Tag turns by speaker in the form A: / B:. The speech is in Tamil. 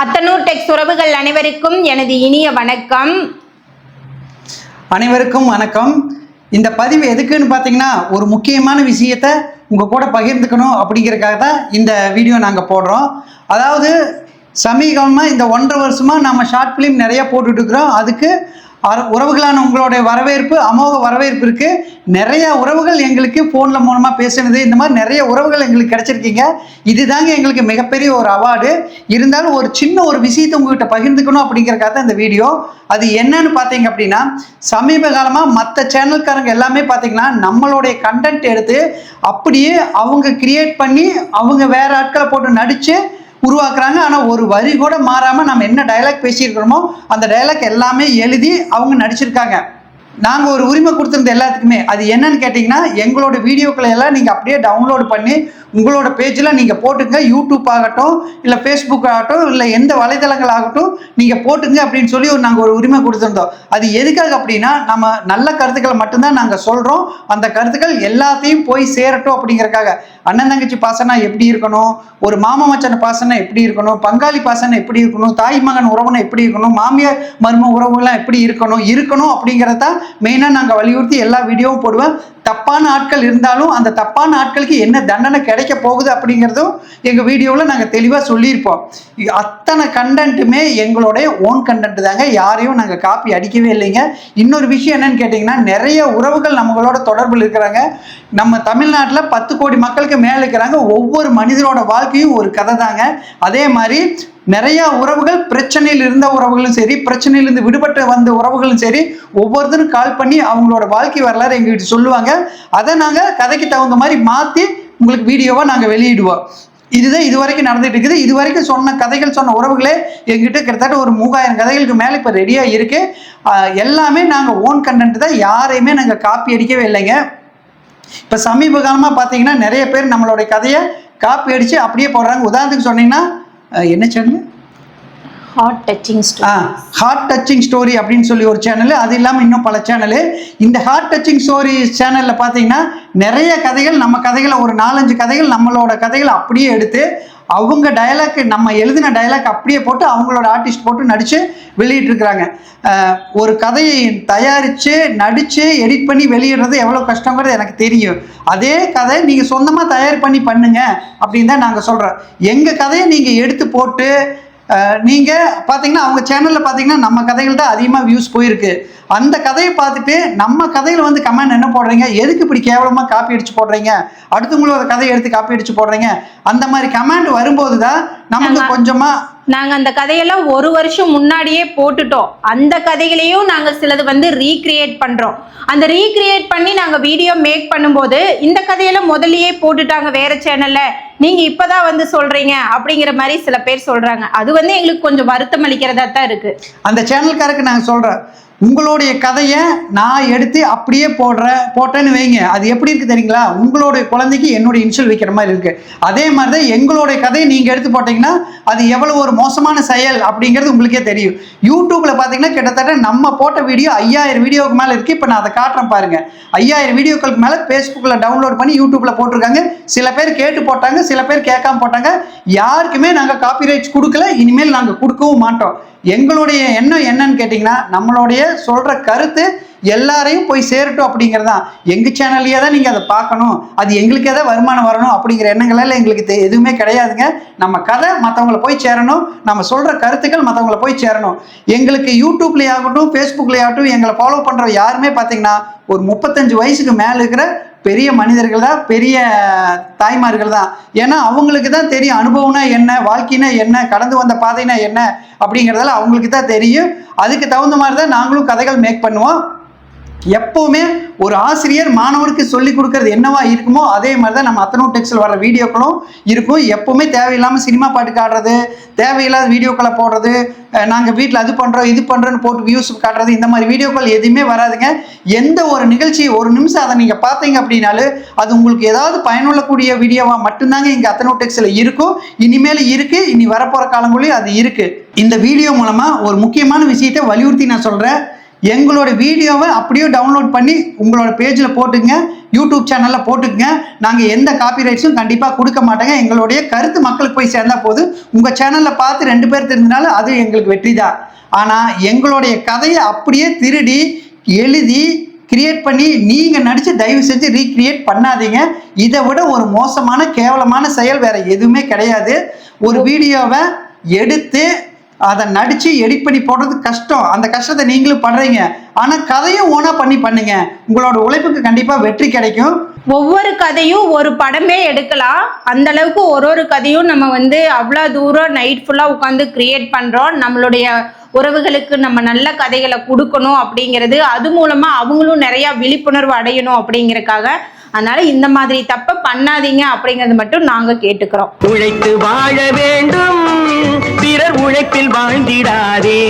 A: அத்தனூர் டெக்ஸ் உறவுகள் அனைவருக்கும் எனது இனிய வணக்கம்.
B: அனைவருக்கும் வணக்கம். இந்த பதிவு எதுக்குன்னு பார்த்தீங்கன்னா ஒரு முக்கியமான விஷயத்த உங்கள் கூட பகிர்ந்துக்கணும் அப்படிங்கிறதுக்காக தான் இந்த வீடியோ நாங்கள் போடுறோம். அதாவது சமீபமாக இந்த ஒன்றரை வருஷமாக நம்ம ஷார்ட் ஃபிலிம் நிறைய போட்டுட்டு இருக்கிறோம். அதுக்கு உறவுகளான உங்களுடைய வரவேற்பு அமோக வரவேற்பு இருக்கு. நிறைய உறவுகள் எங்களுக்கு ஃபோனில் மூலமாக பேசுனது. இந்த மாதிரி நிறைய உறவுகள் எங்களுக்கு கிடைச்சிருக்கீங்க. இதுதாங்க எங்களுக்கு மிகப்பெரிய ஒரு அவார்டு இருந்தாலும் ஒரு சின்ன ஒரு விஷயத்தை உங்ககிட்ட பகிர்ந்துக்கணும் அப்படிங்கறக்காக தான் இந்த வீடியோ அது என்னன்னு பார்த்தீங்க அப்படின்னா சமீப காலமாக மற்ற சேனல்காரங்க எல்லாமே பார்த்தீங்கன்னா நம்மளுடைய கண்டென்ட் எடுத்து அப்படியே அவங்க கிரியேட் பண்ணி அவங்க வேற ஆட்களை போட்டு நடிச்சு உருவாக்குறாங்க. ஆனால் ஒரு வரி கூட மாறாமல் நம்ம என்ன டைலாக் பேசியிருக்கிறோமோ அந்த டைலாக் எல்லாமே எழுதி அவங்க நடிச்சிருக்காங்க. நாங்கள் ஒரு உரிமை கொடுத்துருந்த எல்லாத்துக்குமே. அது என்னன்னு கேட்டிங்கன்னா எங்களோட வீடியோக்களை எல்லாம் நீங்கள் அப்படியே டவுன்லோட் பண்ணி உங்களோட பேஜில் நீங்கள் போட்டுங்க. யூடியூப் ஆகட்டும் இல்லை ஃபேஸ்புக் ஆகட்டும் இல்லை எந்த வலைதளங்கள் ஆகட்டும் நீங்கள் போட்டுங்க அப்படின்னு சொல்லி ஒரு நாங்கள் ஒரு உரிமை கொடுத்துருந்தோம். அது எதுக்காக அப்படின்னா நம்ம நல்ல கருத்துக்களை மட்டும்தான் நாங்கள் சொல்கிறோம் அந்த கருத்துக்கள் எல்லாத்தையும் போய் சேரட்டும் அப்படிங்கறக்காக. அண்ணன் தங்கச்சி பாசனா எப்படி இருக்கணும்? ஒரு மாமா மச்சான் பாசனை எப்படி இருக்கணும்? பங்காளி பாசனை எப்படி இருக்கணும்? தாய் மகன் உறவுனா எப்படி இருக்கணும்? மாமியார் மரும உறவுகள்லாம் எப்படி இருக்கணும்? இருக்கணும் அப்படிங்கிறத மெயினாக நாங்கள் வலியுறுத்தி எல்லா வீடியோவும் போடுவேன் தப்பான ஆட்கள் இருந்தாலும் அந்த தப்பான ஆட்களுக்கு என்ன தண்டனை கிடைக்க போகுது அப்படிங்கிறதும் எங்கள் வீடியோவில் நாங்கள் தெளிவாக சொல்லியிருப்போம். அத்தனை கண்டென்ட்டுமே எங்களுடைய ஓன் கண்டென்ட் தாங்க. யாரையும் நாங்கள் காப்பி அடிக்கவே இல்லைங்க. இன்னொரு விஷயம் என்னன்னு கேட்டிங்கன்னா நிறைய உறவுகள் நம்மளோட தொடர்பில் இருக்கிறாங்க. நம்ம தமிழ்நாட்டில் பத்து கோடி மக்களுக்கு மேலே இருக்கிறாங்க. ஒவ்வொரு மனிதனோட வாழ்க்கையும் ஒரு கதை தாங்க அதே மாதிரி நிறைய உறவுகள் பிரச்சனையில் இருந்த உறவுகளும் சரி பிரச்சனையிலிருந்து விடுபட்டு வந்த உறவுகளும் சரி ஒவ்வொருத்தரும் கால் பண்ணி அவங்களோட வாழ்க்கை வரலாறு எங்ககிட்ட சொல்லுவாங்க. அதை நாங்கள் கதைக்கு தகுந்த மாதிரி மாற்றி உங்களுக்கு வீடியோவாக நாங்கள் வெளியிடுவோம். இதுதான் இது வரைக்கும் நடந்துட்டு இருக்குது. இது வரைக்கும் சொன்ன கதைகள் சொன்ன உறவுகளே எங்கிட்ட கிட்டத்தட்ட ஒரு மூவாயிரம் கதைகளுக்கு மேலே இப்போ ரெடியாக இருக்கு. எல்லாமே நாங்கள் ஓன் கண்டென்ட் தான். யாரையுமே நாங்கள் காப்பி அடிக்கவே இல்லைங்க. இப்போ சமீப காலமாக பார்த்தீங்கன்னா நிறைய பேர் நம்மளுடைய கதையை காப்பி அடித்து அப்படியே போடுறாங்க. உதாரணத்துக்கு சொன்னீங்கன்னா என்ன சேனல்
A: ஹார்ட் டச்சிங்
B: ஆ ஹார்ட் டச்சிங் ஸ்டோரி அப்படின்னு சொல்லி ஒரு சேனல் அது இல்லாமல் இன்னும் பல சேனலு இந்த ஹார்ட் டச்சிங் ஸ்டோரி சேனலில் பார்த்தீங்கன்னா நிறைய கதைகள் நம்ம கதைகளை ஒரு நாலஞ்சு கதைகள் நம்மளோட கதைகளை அப்படியே எடுத்து அவங்க டயலாக் நம்ம எழுதின டயலாக் அப்படியே போட்டு அவங்களோட ஆர்டிஸ்ட் போட்டு நடித்து வெளியிட்டிருக்கிறாங்க. ஒரு கதையை தயாரித்து நடித்து எடிட் பண்ணி வெளியிடுறது எவ்வளோ கஷ்டங்கிறது எனக்கு தெரியும். அதே கதை நீங்கள் சொந்தமாக தயார் பண்ணி பண்ணுங்க அப்படின்னு தான் நாங்கள் சொல்கிறோம் எங்கள் கதையை நீங்கள் எடுத்து போட்டு அஹ் நீங்க பாத்தீங்கன்னா அவங்க சேனல்ல பாத்தீங்கன்னா நம்ம கதைகள் தான் அதிகமா வியூஸ் போயிருக்கு. அந்த கதையை பார்த்துட்டு நம்ம கதையில வந்து கமெண்ட் என்ன போடுறீங்க? எதுக்கு இப்படி கேவலமா காப்பி அடிச்சு போடுறீங்க? அடுத்தவங்களோட கதையை எடுத்து காப்பி அடிச்சு போடுறீங்க? அந்த மாதிரி கமெண்ட் வரும்போது தான் நமக்கு
A: ஆமா. நாங்கள் அந்த கதையெல்லாம் ஒரு வருஷம் முன்னாடியே போட்டுட்டோம். அந்த கதைகளையும் நாங்கள் சிலது வந்து ரீக்ரியேட் பண்ணுறோம் அந்த ரீக்ரியேட் பண்ணி நாங்கள் வீடியோ மேக் பண்ணும்போது இந்த கதையெல்லாம் முதல்லையே போட்டுட்டாங்க வேற நீங்கள் இப்போ தான் வந்து சொல்கிறீங்க அப்படிங்கிற மாதிரி சில பேர் சொல்கிறாங்க அது வந்து எங்களுக்கு கொஞ்சம் வருத்தம் அளிக்கிறதா தான் இருக்குது
B: அந்த சேனல்காரருக்கு நாங்கள் சொல்கிறேன் உங்களுடைய கதையை நான் எடுத்து அப்படியே போடுறேன் போட்டேன்னு வைங்க. அது எப்படி இருக்குது தெரியுங்களா? உங்களுடைய குழந்தைக்கு என்னுடைய இன்ஷியல் வைக்கிற மாதிரி இருக்குது அதே மாதிரி தான் எங்களுடைய கதையை நீங்கள் எடுத்து போட்டிங்கன்னா அது எவ்வளோ ஒரு மோசமான செயல் அப்படிங்கிறது உங்களுக்கே தெரியும். யூடியூப்பில் பார்த்தீங்கன்னா கிட்டத்தட்ட நம்ம போட்ட வீடியோ ஐயாயிரம் வீடியோவுக்கு மேலே இருக்குது இப்போ நான் அதை காட்டுறேன் பாருங்க. ஐயாயிரம் வீடியோக்களுக்கு மேலே ஃபேஸ்புக்கில் டவுன்லோட் பண்ணி யூடியூப்பில் போட்டிருக்காங்க. சில பேர் கேட்டு போட்டாங்க சில பேர் கேட்காம போட்டாங்க. யாருக்குமே நாங்கள் காப்பிரைட்ஸ் கொடுக்கல. இனிமேல் நாங்கள் கொடுக்கவும் மாட்டோம். எங்களுடைய எண்ணம் என்னன்னு கேட்டிங்கன்னா நம்மளுடைய சொல்கிற கருத்து எல்லாரையும் போய் சேரட்டும் அப்படிங்கிறது தான் எங்கள் சேனல்லையே தான் நீங்கள் அதை பார்க்கணும். அது எங்களுக்கு எதாவது வருமானம் வரணும் அப்படிங்கிற எண்ணங்கள் எங்களுக்கு தெ- எதுவுமே கிடையாதுங்க. நம்ம கதை மற்றவங்கள போய் சேரணும். நம்ம சொல்கிற கருத்துக்கள் மற்றவங்கள போய் சேரணும். எங்களுக்கு யூடியூப்லேயே ஆகட்டும் ஃபேஸ்புக்லேயே ஆகட்டும் எங்களை ஃபாலோ பண்ணுற யாருமே பார்த்தீங்கன்னா ஒரு முப்பத்தஞ்சு வயசுக்கு மேலே இருக்கிற பெரிய மனிதர்கள் தான் பெரிய தாய்மார்கள் தான். ஏன்னா அவங்களுக்கு தான் தெரியும் அனுபவம்னா என்ன வாழ்க்கைனா என்ன கடந்து வந்த பாதைனா என்ன அப்படிங்கிறதெல்லாம் அவங்களுக்கு தான் தெரியும். அதுக்கு தகுந்த மாதிரி தான் நாங்களும் கதைகள் மேக் பண்ணுவோம். எப்போவுமே ஒரு ஆசிரியர் மாணவருக்கு சொல்லி கொடுக்கறது என்னவா இருக்குமோ அதே மாதிரி தான் நம்ம அத்தனோ டெக்ஸ்டில் வர வீடியோக்களும் இருக்கும். எப்போவுமே தேவையில்லாமல் சினிமா பாட்டு காட்டுறது தேவையில்லாத வீடியோக்களை போடுறது நாங்கள் வீட்டில் அது பண்ணுறோம் இது பண்ணுறோன்னு போட்டு வியூஸ் காட்டுறது இந்த மாதிரி வீடியோக்கள் எதுவுமே வராதுங்க. எந்த ஒரு நிகழ்ச்சி ஒரு நிமிஷம் அதை நீங்கள் பார்த்தீங்க அப்படின்னாலும் அது உங்களுக்கு ஏதாவது பயனுள்ளக்கூடிய வீடியோவாக மட்டும்தாங்க இங்கே அத்தனோ டெக்ஸ்டில் இருக்கும். இனிமேல் இருக்குது இனி வரப்போகிற காலங்களையும் அது இருக்குது இந்த வீடியோ மூலமாக ஒரு முக்கியமான விஷயத்தை வலியுறுத்தி நான் சொல்கிறேன் எங்களோட வீடியோவை அப்படியே டவுன்லோட் பண்ணி உங்களோட பேஜில் போட்டுங்க யூடியூப் சேனலில் போட்டுக்கங்க. நாங்கள் எந்த காப்பிரைட்ஸும் கண்டிப்பாக கொடுக்க மாட்டோங்க. எங்களுடைய கருத்து மக்களுக்கு போய் சேர்ந்தா போது உங்கள் சேனலில் பார்த்து ரெண்டு பேர் தெரிஞ்சினாலும் அது எங்களுக்கு வெற்றி தான். ஆனால் எங்களுடைய கதையை அப்படியே திருடி எழுதி கிரியேட் பண்ணி நீங்கள் நடித்து தயவு செஞ்சு ரீக்ரியேட் பண்ணாதீங்க. இதை விட ஒரு மோசமான கேவலமான செயல் வேற எதுவுமே கிடையாது. ஒரு வீடியோவை எடுத்து அதை நடித்து எடிட் பண்ணி போடுறது கஷ்டம். அந்த கஷ்டத்தை நீங்களும் படுறீங்க ஆனால் கதையும் ஓனாக பண்ணி பண்ணுங்க. உங்களோட உழைப்புக்கு கண்டிப்பாக வெற்றி கிடைக்கும்.
A: ஒவ்வொரு கதையும் ஒரு படமே எடுக்கலாம். அந்த அளவுக்கு ஒரு ஒரு கதையும் நம்ம வந்து அவ்வளோ தூரம் நைட் ஃபுல்லாக உட்காந்து கிரியேட் பண்ணுறோம் நம்மளுடைய உறவுகளுக்கு நம்ம நல்ல கதைகளை கொடுக்கணும் அப்படிங்கிறது அது மூலமாக அவங்களும் நிறையா விழிப்புணர்வு அடையணும் அப்படிங்கறக்காக அதனால இந்த மாதிரி தப்பை பண்ணாதீங்க அப்படிங்கிறது மட்டும் நாங்கள் கேட்டுக்கிறோம்.
C: உழைத்து வாழ வேண்டும். பிறர் உழைப்பில் வாழ்ந்திடாதே.